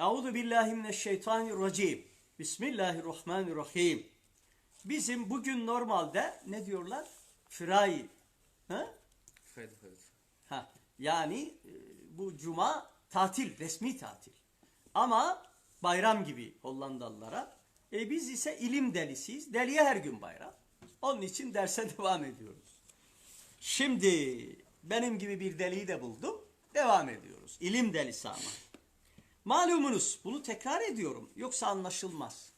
Euzu billahi mineşşeytanirracim. Bismillahirrahmanirrahim. Bizim bugün normalde ne diyorlar? Firay. Ha? Haydi haydi. Ha, yani e, bu cuma tatil, resmi tatil. Ama bayram gibi Hollandalılara. E biz ise ilim delisiyiz. Deliye her gün bayram. Onun için derse devam ediyoruz. Şimdi benim gibi bir deliyi de buldum. Devam ediyoruz. İlim delisi ama. Malumunuz bunu tekrar ediyorum. Yoksa anlaşılmaz.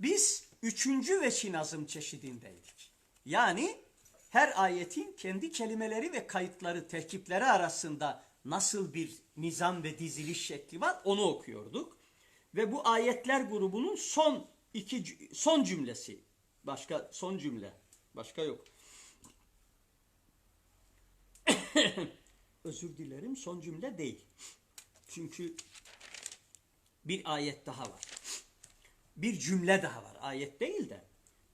Biz üçüncü veçi nazım çeşidindeydik. Yani her ayetin kendi kelimeleri ve kayıtları, terkipleri arasında nasıl bir nizam ve diziliş şekli var onu okuyorduk. Ve bu ayetler grubunun son iki son cümlesi. Başka son cümle. Başka yok. Özür dilerim son cümle değil. Çünkü bir ayet daha var. Bir cümle daha var. Ayet değil de.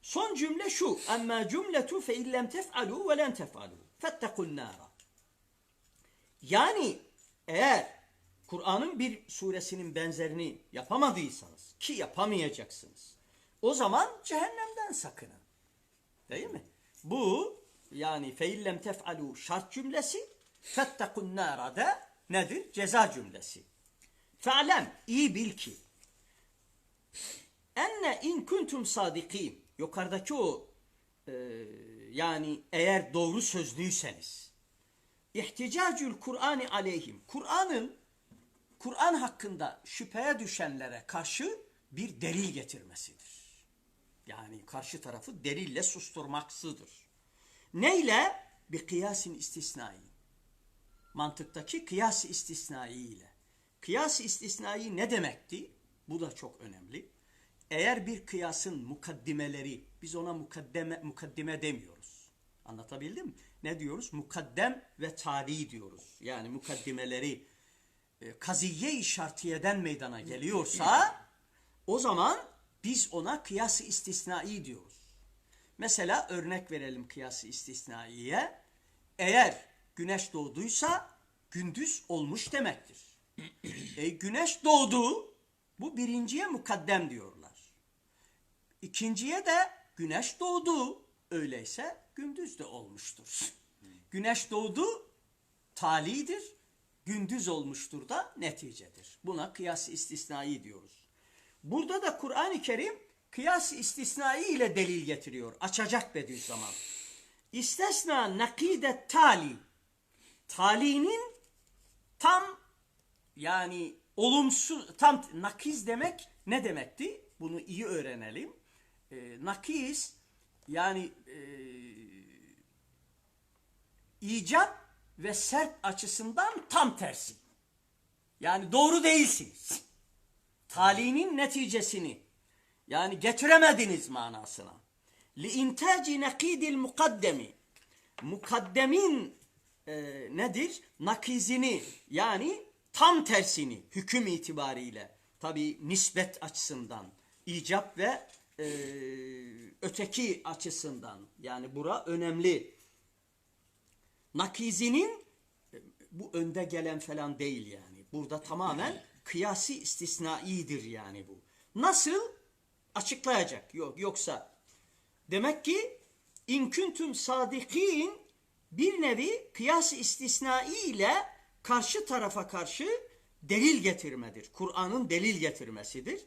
Son cümle şu. Amma cümletu fe illem tef'alu ve len tef'alu. Fettekun nara. Yani eğer Kur'an'ın bir suresinin benzerini yapamadıysanız ki yapamayacaksınız. O zaman cehennemden sakının. Değil mi? Bu yani feillem tef'alu şart cümlesi fettekun nara da nedir? Ceza cümlesi. Fe'lem iyi bil ki enne in kuntum sadikin yukarıdaki o e, yani eğer doğru sözlüyseniz ihticacül Kur'an'ı aleyhim Kur'an'ın Kur'an hakkında şüpheye düşenlere karşı bir delil getirmesidir. Yani karşı tarafı delille susturmaksıdır. Neyle? Bir kıyasin istisnai. Mantıktaki kıyas istisnai ile. Kıyas istisnai ne demekti? Bu da çok önemli. Eğer bir kıyasın mukaddimeleri, biz ona mukaddeme, mukaddime demiyoruz. Anlatabildim mi? Ne diyoruz? Mukaddem ve tali diyoruz. Yani mukaddimeleri e, kaziye-i şartiyeden meydana geliyorsa o zaman biz ona kıyas-ı istisnai diyoruz. Mesela örnek verelim kıyas-ı istisnaiye. Eğer güneş doğduysa gündüz olmuş demektir. E, güneş doğdu. Bu birinciye mukaddem diyorlar. İkinciye de güneş doğdu. Öyleyse gündüz de olmuştur. Güneş doğdu talidir. Gündüz olmuştur da neticedir. Buna kıyas istisnai diyoruz. Burada da Kur'an-ı Kerim kıyas istisnai ile delil getiriyor. Açacak Bediüzzaman. İstesna nakide tali. Talinin tam yani olumsuz tam nakiz demek ne demekti? Bunu iyi öğrenelim. E, nakiz yani e, icap ve sert açısından tam tersi. Yani doğru değilsiniz. Talinin neticesini yani getiremediniz manasına. Li intaci nakidil mukaddemi mukaddemin e, nedir? Nakizini yani tam tersini hüküm itibariyle tabi nispet açısından icap ve e, öteki açısından yani bura önemli. Nakizinin e, bu önde gelen falan değil yani. Burada tamamen kıyasi istisnaidir yani bu. Nasıl? Açıklayacak. Yok yoksa demek ki inküntüm sadikin bir nevi kıyas istisnai ile karşı tarafa karşı delil getirmedir. Kur'an'ın delil getirmesidir.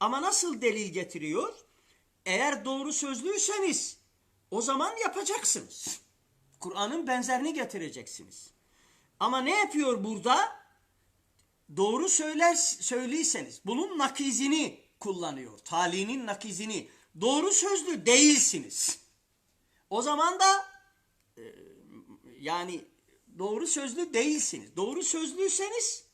Ama nasıl delil getiriyor? Eğer doğru sözlüyseniz o zaman yapacaksınız. Kur'an'ın benzerini getireceksiniz. Ama ne yapıyor burada? Doğru söyler söyleyseniz bunun nakizini kullanıyor. Talinin nakizini. Doğru sözlü değilsiniz. O zaman da e, yani doğru sözlü değilsiniz. Doğru sözlüyseniz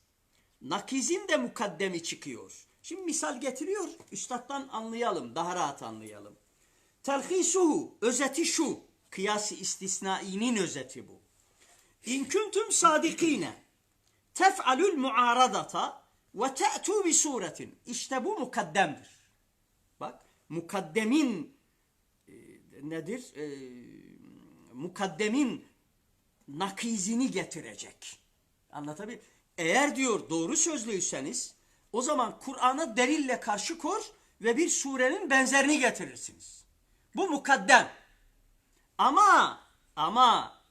nakizin de mukaddemi çıkıyor. Şimdi misal getiriyor. Üstadtan anlayalım. Daha rahat anlayalım. Telhisuhu. Özeti şu. Kıyası istisnainin özeti bu. İn kuntum sadikine tef'alul muaradata ve te'tu bi suretin. İşte bu mukaddemdir. Bak mukaddemin e, nedir? E, mukaddemin nakizini getirecek. Anlatabiliyor Eğer diyor doğru sözlüyseniz O zaman Kur'an'a delille karşı koy ve bir surenin benzerini getirirsiniz. Bu mukaddem. Ama ama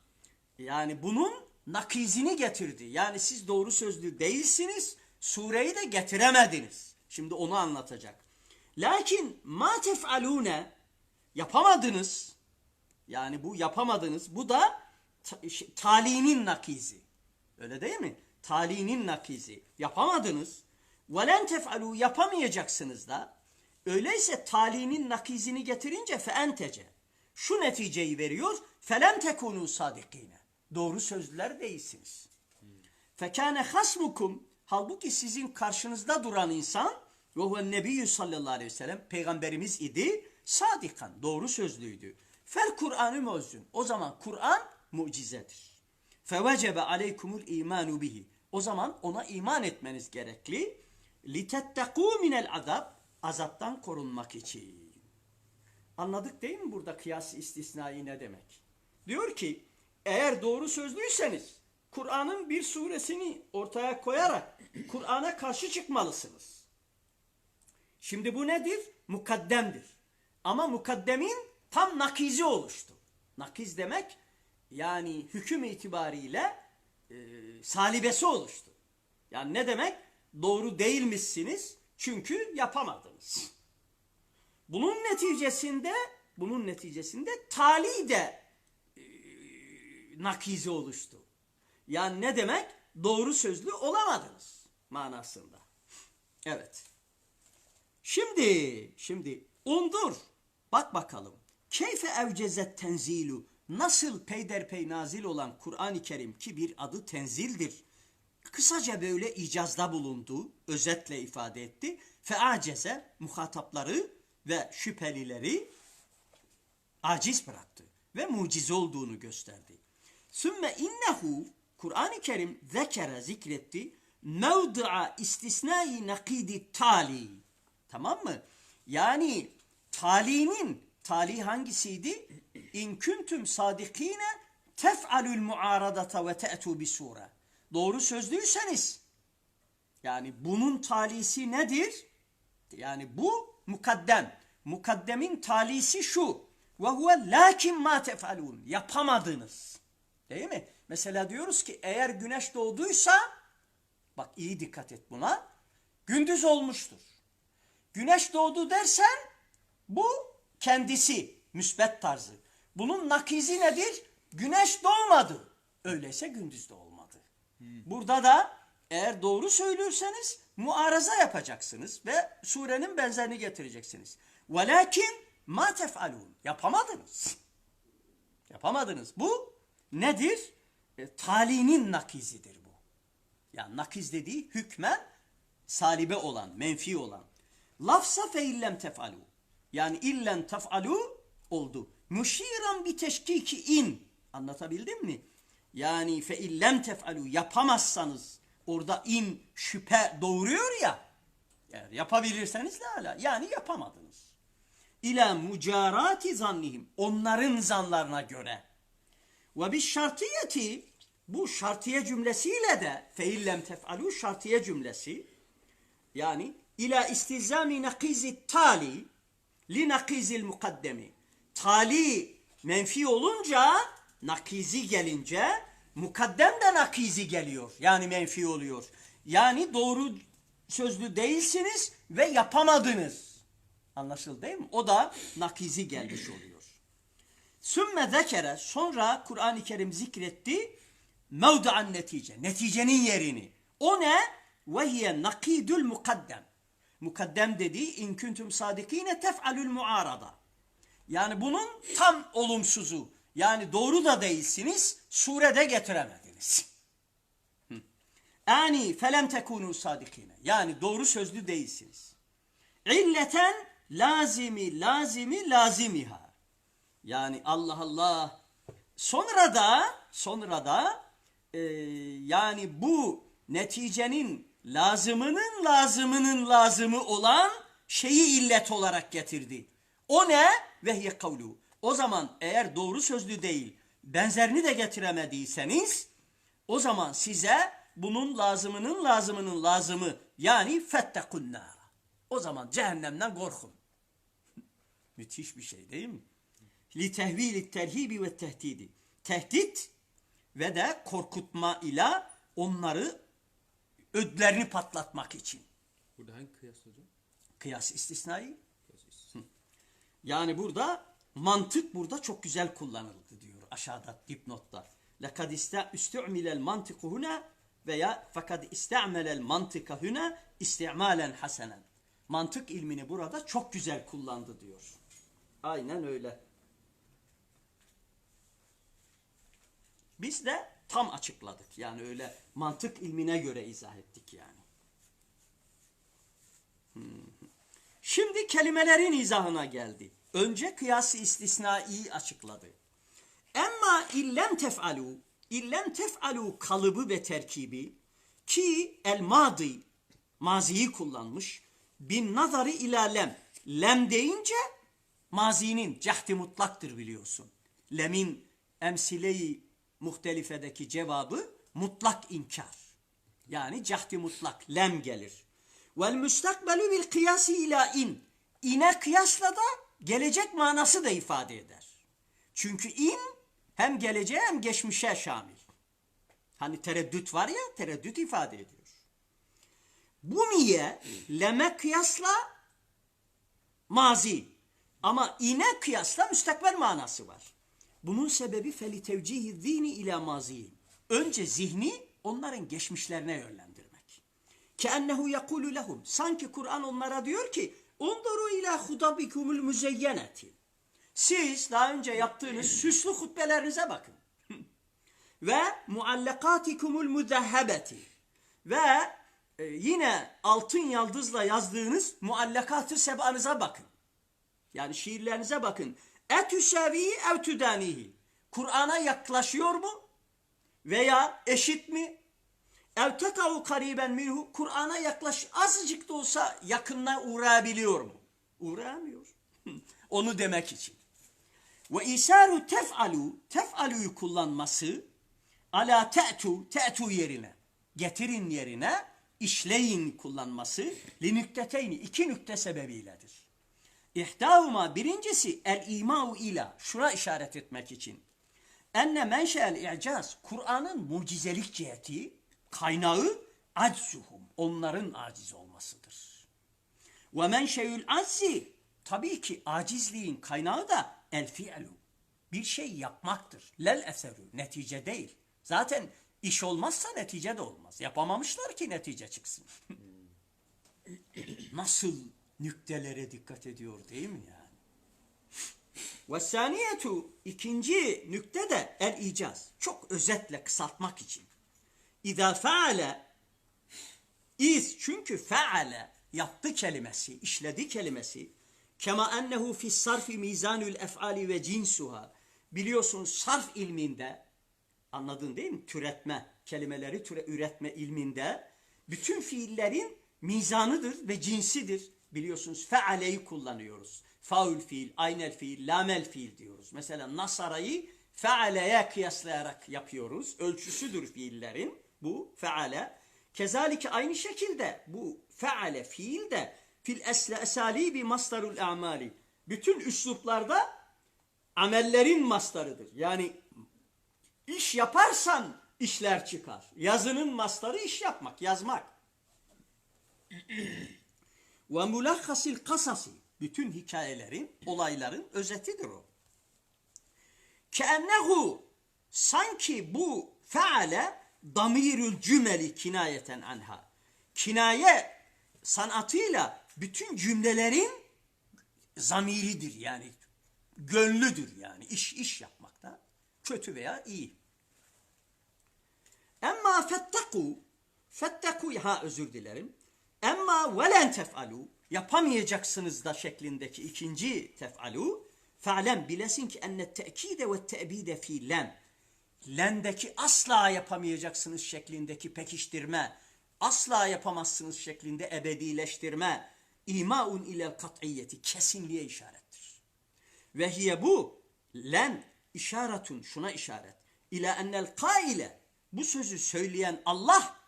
yani bunun nakizini getirdi. Yani siz doğru sözlü değilsiniz. Sureyi de getiremediniz. Şimdi onu anlatacak. Lakin ma tef'alune yapamadınız. Yani bu yapamadınız. Bu da talinin nakizi. Öyle değil mi? Talinin nakizi. Yapamadınız. Velen tef'alu yapamayacaksınız da. Öyleyse talinin nakizini getirince feentece. Şu neticeyi veriyor. Felem tekunu sadikine. Doğru sözlüler değilsiniz. Fekâne hasmukum. Halbuki sizin karşınızda duran insan ve huve nebiyyü sallallahu aleyhi ve sellem peygamberimiz idi. Sadikan doğru sözlüydü. Fel Kur'an'ı mevzun. O zaman Kur'an mucizedir. Fevecebe aleykumul imanu bihi. O zaman ona iman etmeniz gerekli. Litettekû minel azab. Azaptan korunmak için. Anladık değil mi burada kıyas istisnai ne demek? Diyor ki eğer doğru sözlüyseniz Kur'an'ın bir suresini ortaya koyarak Kur'an'a karşı çıkmalısınız. Şimdi bu nedir? Mukaddemdir. Ama mukaddemin tam nakizi oluştu. Nakiz demek yani hüküm itibariyle e, salibesi oluştu. Yani ne demek? Doğru değilmişsiniz çünkü yapamadınız. Bunun neticesinde bunun neticesinde tali de e, nakizi oluştu. Yani ne demek? Doğru sözlü olamadınız manasında. Evet. Şimdi, şimdi undur. Bak bakalım. Keyfe evcezet tenzilu. Nasıl peyderpey nazil olan Kur'an-ı Kerim ki bir adı tenzildir. Kısaca böyle icazda bulundu, özetle ifade etti. Feaceze muhatapları ve şüphelileri aciz bıraktı ve mucize olduğunu gösterdi. Sümme innehu Kur'an-ı Kerim zekere zikretti mevdu'a istisnai nakidi tali. Tamam mı? Yani talinin tali hangisiydi? İn kuntum sadikine tef'alul muaradata ve te'tu bi sure. Doğru sözlüyseniz yani bunun talisi nedir? Yani bu mukaddem. Mukaddemin talisi şu. Ve huve lakin ma tef'alun. Yapamadınız. Değil mi? Mesela diyoruz ki eğer güneş doğduysa bak iyi dikkat et buna. Gündüz olmuştur. Güneş doğdu dersen bu kendisi müsbet tarzı. Bunun nakizi nedir? Güneş doğmadı. Öyleyse gündüz de olmadı. Burada da eğer doğru söylüyorsanız muaraza yapacaksınız ve surenin benzerini getireceksiniz. Velakin ma tef'alun. Yapamadınız. Yapamadınız. Bu nedir? E, talinin nakizidir bu. Yani nakiz dediği hükmen salibe olan, menfi olan. Lafsa fe illem tef'alu. Yani illen tef'alu oldu. Müşiran bir teşkiki in. Anlatabildim mi? Yani fe illem tef'alu yapamazsanız orada in şüphe doğuruyor ya. Eğer yapabilirseniz de hala. Yani yapamadınız. İla mucarati zannihim. Onların zanlarına göre. Ve bir şartiyeti bu şartiye cümlesiyle de feillem tef'alu şartiye cümlesi yani ila istizami nakizi tali li nakizil mukaddemi tali menfi olunca nakizi gelince mukaddem de nakizi geliyor. Yani menfi oluyor. Yani doğru sözlü değilsiniz ve yapamadınız. Anlaşıldı değil mi? O da nakizi gelmiş oluyor. Sümme zekere sonra Kur'an-ı Kerim zikretti mevdu'an netice. Neticenin yerini. O ne? Ve hiye nakidül mukaddem. Mukaddem dediği in kuntum sadikine tef'alül muarada. Yani bunun tam olumsuzu. Yani doğru da değilsiniz, surede getiremediniz. Hı. Yani felem tekunu sadikine. Yani doğru sözlü değilsiniz. İlleten lazimi lazimi lazimiha. Yani Allah Allah. Sonra da sonra da e, yani bu neticenin lazımının lazımının lazımı olan şeyi illet olarak getirdi. O ne? Vehye kavlu. O zaman eğer doğru sözlü değil benzerini de getiremediyseniz o zaman size bunun lazımının lazımının lazımı Yani fettekun nara. O zaman cehennemden korkun. Müthiş bir şey değil mi? Li tehvili terhibi ve tehdidi. Tehdit ve de korkutma ile onları ödlerini patlatmak için. Burada hangi kıyas hocam? Kıyas istisnai. Kıyas istisna. Yani burada mantık burada çok güzel kullanıldı diyor aşağıda dipnotta. Lekad istu'milel mantıku huna veya fakat iste'melel mantıka huna istimalen hasenen. Mantık ilmini burada çok güzel kullandı diyor. Aynen öyle. Biz de tam açıkladık. Yani öyle mantık ilmine göre izah ettik yani. Şimdi kelimelerin izahına geldi. Önce kıyası istisnai açıkladı. Emma illem tef'alu, illem tef'alu kalıbı ve terkibi ki el madi, maziyi kullanmış. Bin nazarı ila lem. Lem deyince mazinin cehdi mutlaktır biliyorsun. Lemin emsileyi muhtelifedeki cevabı mutlak inkar. Yani cehdi mutlak, lem gelir. Vel müstakbelu bil kıyası ila in. İne kıyasla da gelecek manası da ifade eder. Çünkü in hem geleceğe hem geçmişe şamil. Hani tereddüt var ya tereddüt ifade ediyor. Bu niye? Leme kıyasla mazi. Ama ine kıyasla müstakbel manası var. Bunun sebebi feli tevcihi zihni ila maziyin. Önce zihni onların geçmişlerine yönlendirmek. Keennehu yekulu lehum. Sanki Kur'an onlara diyor ki Unduru ila hudabikumul müzeyyeneti. Siz daha önce yaptığınız süslü hutbelerinize bakın. Ve muallakatikumul müzehhebeti. Ve e, yine altın yıldızla yazdığınız muallakatı sebanıza bakın. Yani şiirlerinize bakın. Etüsevi ev tüdanihi. Kur'an'a yaklaşıyor mu? Veya eşit mi? Ev tekavu kariben minhu. Kur'an'a yaklaş azıcık da olsa yakınına uğrayabiliyor mu? Uğrayamıyor. Onu demek için. Ve isaru tef'alu, tef'alu'yu kullanması ala te'tu, te'tu yerine, getirin yerine işleyin kullanması li nükteteyni, iki nükte sebebiyledir. İhdâhuma birincisi el imau ila, şuna işaret etmek için. Enne menşe'el i'caz, Kur'an'ın mucizelik ciheti, kaynağı aczuhum, onların aciz olmasıdır. Ve menşe'ül azzi, tabii ki acizliğin kaynağı da el fi'lu. Bir şey yapmaktır. Lel eseru, netice değil. Zaten iş olmazsa netice de olmaz. Yapamamışlar ki netice çıksın. Nasıl nüktelere dikkat ediyor değil mi yani? Ve saniyetu ikinci nükte de el icaz. Çok özetle kısaltmak için. İza faale iz çünkü faale yaptı kelimesi, işledi kelimesi kema ennehu fi sarfi mizanül ef'ali ve cinsuha biliyorsun sarf ilminde anladın değil mi? Türetme, kelimeleri türe, üretme ilminde bütün fiillerin mizanıdır ve cinsidir. Biliyorsunuz fealeyi kullanıyoruz. Faul fiil, aynel fiil, lamel fiil diyoruz. Mesela nasarayı fealeye kıyaslayarak yapıyoruz. Ölçüsüdür fiillerin bu feale. Kezalike aynı şekilde bu feale fiil de fil esle esalibi mastarul amali. Bütün üsluplarda amellerin mastarıdır. Yani iş yaparsan işler çıkar. Yazının mastarı iş yapmak, yazmak. Ve mulakhasil kasasi. Bütün hikayelerin, olayların özetidir o. Keennehu sanki bu feale damirül cümeli kinayeten anha. Kinaye sanatıyla bütün cümlelerin zamiridir yani. Gönlüdür yani. iş iş yapmakta. Kötü veya iyi. Emma fettaku fettaku ha özür dilerim. Emma velen tef'alu yapamayacaksınız da şeklindeki ikinci tef'alu. fe'lem bilesin ki enne te'kide ve te'bide fi lem lendeki asla yapamayacaksınız şeklindeki pekiştirme asla yapamazsınız şeklinde ebedileştirme imaun ile kat'iyeti kesinliğe işarettir. Ve hiye bu len işaretun şuna işaret. İla ennel kaile bu sözü söyleyen Allah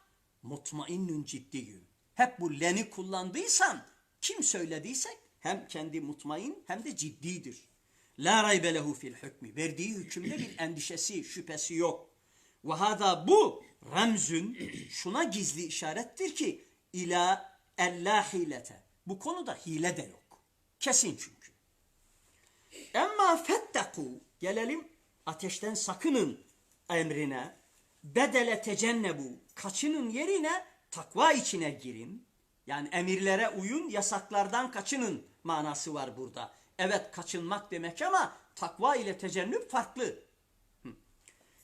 mutmainnün ciddiyün hep bu leni kullandıysan kim söylediyse hem kendi mutmain hem de ciddidir. La raybe lehu fil hükmü. Verdiği hükümde bir endişesi, şüphesi yok. Ve hada bu remzün şuna gizli işarettir ki ila ella hilete. Bu konuda hile de yok. Kesin çünkü. Emma fetteku gelelim ateşten sakının emrine bedele tecennebu kaçının yerine takva içine girin. Yani emirlere uyun yasaklardan kaçının manası var burada. Evet kaçınmak demek ama takva ile tecennüp farklı.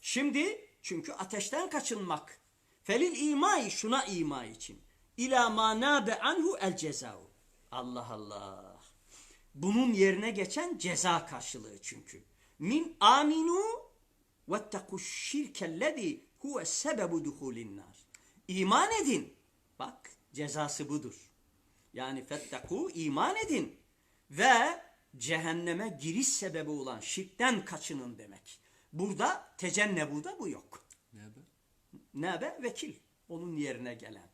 Şimdi çünkü ateşten kaçınmak. Felil imai şuna ima için. İla ma nabe anhu el cezau. Allah Allah. Bunun yerine geçen ceza karşılığı çünkü. Min aminu vettaku şirkellezi huve sebebu duhulin nar. İman edin. Bak cezası budur. Yani fettaku iman edin. Ve cehenneme giriş sebebi olan şirkten kaçının demek. Burada tecennebuda bu yok. Ne haber? Nebe vekil. Onun yerine gelen.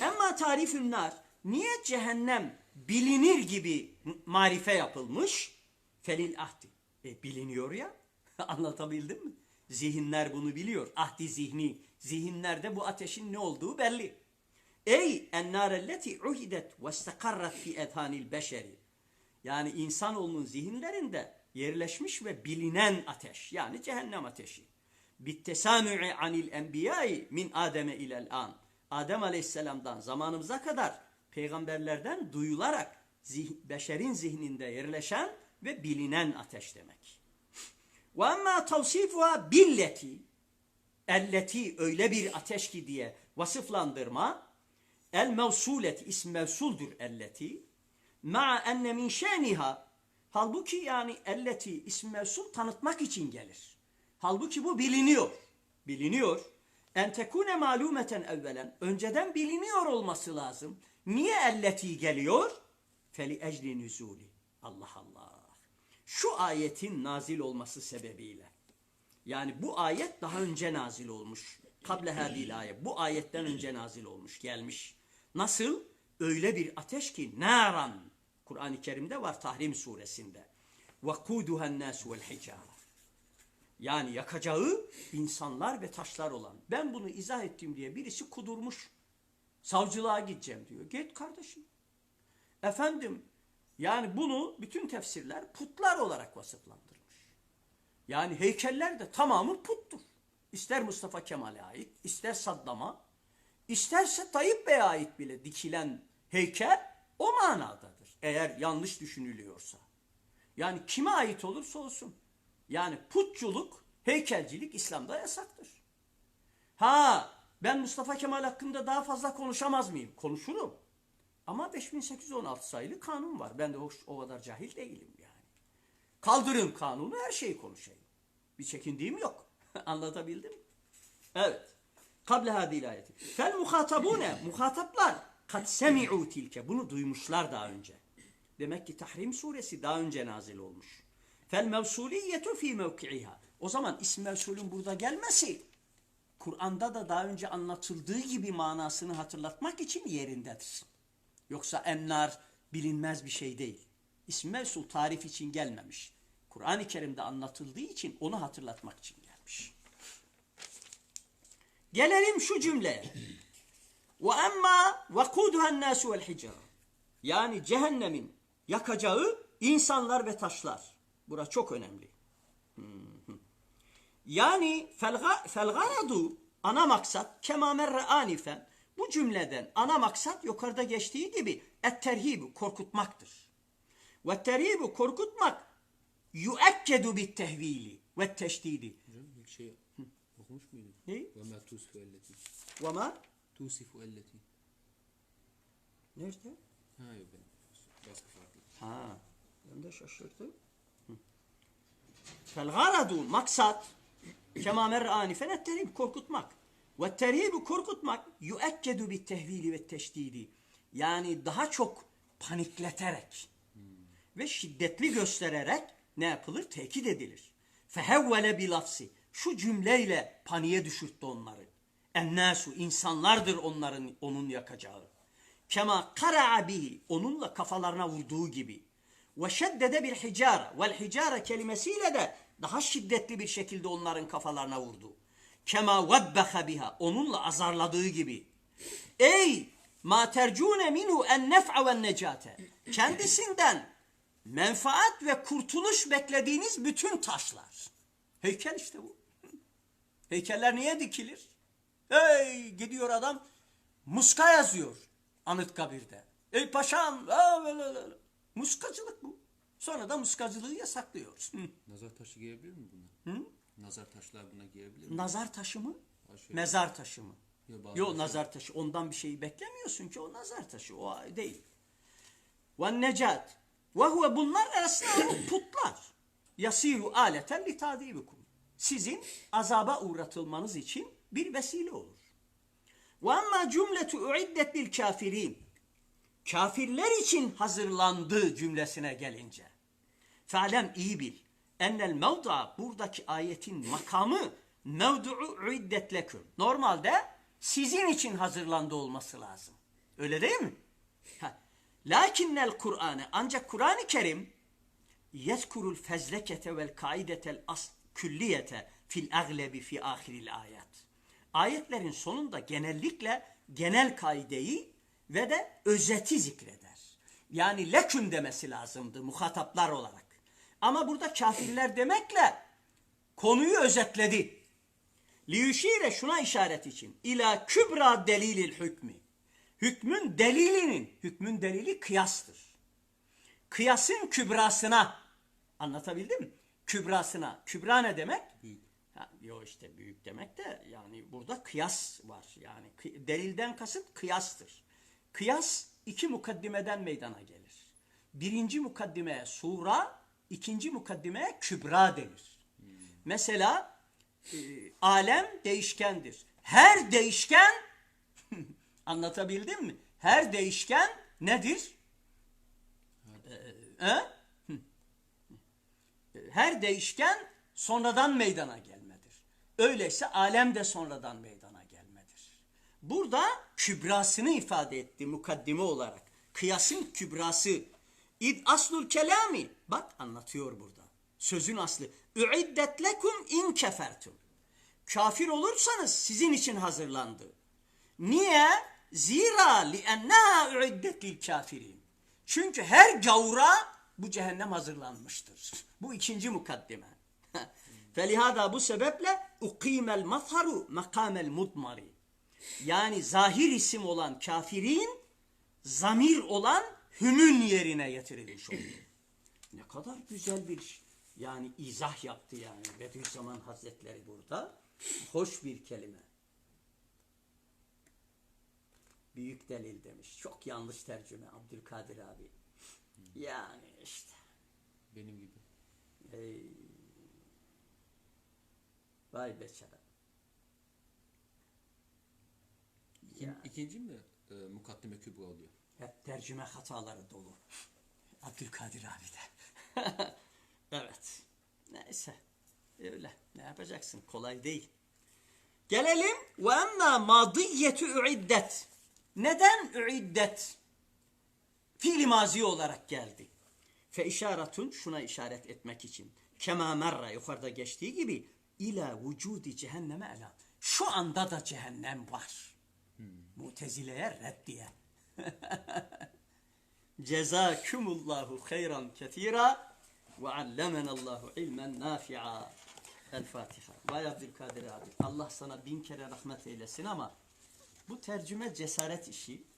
Ama tarifün nar. Niye cehennem bilinir gibi marife yapılmış? Felil ahdi. E, biliniyor ya. Anlatabildim mi? Zihinler bunu biliyor. Ahdi zihni. Zihinlerde bu ateşin ne olduğu belli. Ey ennârelleti uhidet ve istekarrat fi edhanil beşeri. Yani insanoğlunun zihinlerinde yerleşmiş ve bilinen ateş. Yani cehennem ateşi. Bittesamü'i anil enbiyai min Adem'e ilel an. Adem aleyhisselamdan zamanımıza kadar peygamberlerden duyularak zih- beşerin zihninde yerleşen ve bilinen ateş demek. Ve amma tavsifuha billeti elleti öyle bir ateş ki diye vasıflandırma el mevsulet ism mevsuldur elleti ma enne min şeniha halbuki yani elleti ism mevsul tanıtmak için gelir. Halbuki bu biliniyor. Biliniyor. En tekune malumeten evvelen. Önceden biliniyor olması lazım. Niye elleti geliyor? Feli ecli nüzuli. Allah Allah. Şu ayetin nazil olması sebebiyle. Yani bu ayet daha önce nazil olmuş. Kable hadil ayet. Bu ayetten önce nazil olmuş, gelmiş. Nasıl? Öyle bir ateş ki naran. Kur'an-ı Kerim'de var Tahrim suresinde. وَقُودُهَا النَّاسُ وَالْحِجَارَ Yani yakacağı insanlar ve taşlar olan. Ben bunu izah ettim diye birisi kudurmuş. Savcılığa gideceğim diyor. Git kardeşim. Efendim yani bunu bütün tefsirler putlar olarak vasıflandırmış. Yani heykeller de tamamı puttur. İster Mustafa Kemal'e ait, ister Saddam'a, isterse Tayyip Bey'e ait bile dikilen heykel o manadadır. Eğer yanlış düşünülüyorsa. Yani kime ait olursa olsun. Yani putçuluk, heykelcilik İslam'da yasaktır. Ha ben Mustafa Kemal hakkında daha fazla konuşamaz mıyım? Konuşurum. Ama 5816 sayılı kanun var. Ben de o, o kadar cahil değilim. Kaldırın kanunu her şeyi konuşayım. Bir çekindiğim yok. Anlatabildim mi? Evet. Kable hadil ayeti. Fel muhatabune. Muhataplar. Kad semi'u tilke. Bunu duymuşlar daha önce. Demek ki Tahrim suresi daha önce nazil olmuş. Fel mevsuliyetu fi mevki'iha. O zaman isim mevsulün burada gelmesi Kur'an'da da daha önce anlatıldığı gibi manasını hatırlatmak için yerindedir. Yoksa ennar bilinmez bir şey değil. İsm mevsul tarif için gelmemiş. Kur'an-ı Kerim'de anlatıldığı için onu hatırlatmak için gelmiş. Gelelim şu cümleye. Ve emma vekuduha nasu vel hicara. Yani cehennemin yakacağı insanlar ve taşlar. Bura çok önemli. Yani felga- felgaradu ana maksat kema merre anifen bu cümleden ana maksat yukarıda geçtiği gibi et-terhibu korkutmaktır. Ve terhibu korkutmak yuekkedu bit tehvili ve teşdidi. Bir şey okumuş muydun? Ne? Ve ma tusifu elleti. Ve ma? Tusifu elleti. Nerede? Ha yok ben. Baskı farklı. Ha, ben de şaşırdım. Fel garadu maksat kema merre anifen et terhib korkutmak. Ve terhibu korkutmak yuekkedu bit tehvili ve teşdidi. Yani daha çok panikleterek ve şiddetli göstererek ne yapılır? Tekit edilir. Fehevvele bilafsi. Şu cümleyle paniğe düşürttü onları. Ennasu insanlardır onların onun yakacağı. Kema kara'a bihi onunla kafalarına vurduğu gibi. Ve şeddede bir hicara. Vel hicara kelimesiyle de daha şiddetli bir şekilde onların kafalarına vurdu. Kema vebbeha biha onunla azarladığı gibi. Ey ma tercune minhu en nef'a ve necate. Kendisinden menfaat ve kurtuluş beklediğiniz bütün taşlar. Heykel işte bu. Heykeller niye dikilir? Hey gidiyor adam muska yazıyor Anıtkabir'de. Ey paşam muskacılık bu. Sonra da muskacılığı yasaklıyor. Hı. Nazar taşı giyebilir mi buna? Nazar taşlar buna giyebilir mi? Nazar taşı mı? Şöyle. Mezar taşı mı? Yok şey- nazar taşı. Ondan bir şeyi beklemiyorsun ki o nazar taşı. O değil. Ve necat. Ve huve bunlar o putlar. Yasiru aleten li tadibikum. Sizin azaba uğratılmanız için bir vesile olur. Ve amma cümletu uiddet bil kafirin. Kafirler için hazırlandığı cümlesine gelince. Fe'lem iyi bil. Ennel mevda buradaki ayetin makamı mevdu'u uiddet leküm. Normalde sizin için hazırlandı olması lazım. Öyle değil mi? Lakinnel Kur'an'ı ancak Kur'an-ı Kerim yezkurul fezlekete vel kaidetel as külliyete fil aglebi fi ahiril ayet. Ayetlerin sonunda genellikle genel kaideyi ve de özeti zikreder. Yani leküm demesi lazımdı muhataplar olarak. Ama burada kafirler demekle konuyu özetledi. Liyüşire şuna işaret için. İla kübra delilil hükmü. Hükmün delilinin, hükmün delili kıyastır. Kıyasın kübrasına. Anlatabildim mi? Kübrasına. Kübra ne demek? Büyük. Ha, yo işte büyük demek de yani burada kıyas var. Yani delilden kasıt kıyastır. Kıyas iki mukaddimeden meydana gelir. Birinci mukaddimeye sura, ikinci mukaddimeye kübra denir. Mesela e, alem değişkendir. Her değişken anlatabildim mi? Her değişken nedir? Ee, he? her değişken sonradan meydana gelmedir. Öyleyse alem de sonradan meydana gelmedir. Burada kübrasını ifade etti mukaddime olarak. Kıyasın kübrası. İd aslul kelami. Bak anlatıyor burada. Sözün aslı. Üiddet lekum in kefertum. Kafir olursanız sizin için hazırlandı. Niye? Zira üiddet lil kafirin. Çünkü her gavura bu cehennem hazırlanmıştır. Bu ikinci mukaddime. Felihada bu sebeple ukimel mazharu makamel mudmari. Yani zahir isim olan kafirin zamir olan hümün yerine getirilmiş oluyor. Ne kadar güzel bir yani izah yaptı yani Bediüzzaman Hazretleri burada. Hoş bir kelime. Büyük delil demiş. Çok yanlış tercüme Abdülkadir abi. Yani işte. Benim gibi. Ey. Vay beçara. İkin, Ya. İkinci mi e, mukaddime kübra oluyor? Hep tercüme hataları dolu. Abdülkadir abi de. evet. Neyse. Öyle. Ne yapacaksın? Kolay değil. Gelelim. Ve emma madiyetu üiddet. Neden üiddet? Fiili mazi olarak geldi. Fe işaretun şuna işaret etmek için. Kema merra yukarıda geçtiği gibi ila vücudi cehenneme ela. Şu anda da cehennem var. Mutezileye reddiye. Cezakumullahu hayran ketira ve allemenallahu ilmen nafi'a. El Fatiha. Vay Abdülkadir abi. Allah sana bin kere rahmet eylesin ama bu tercüme cesaret işi.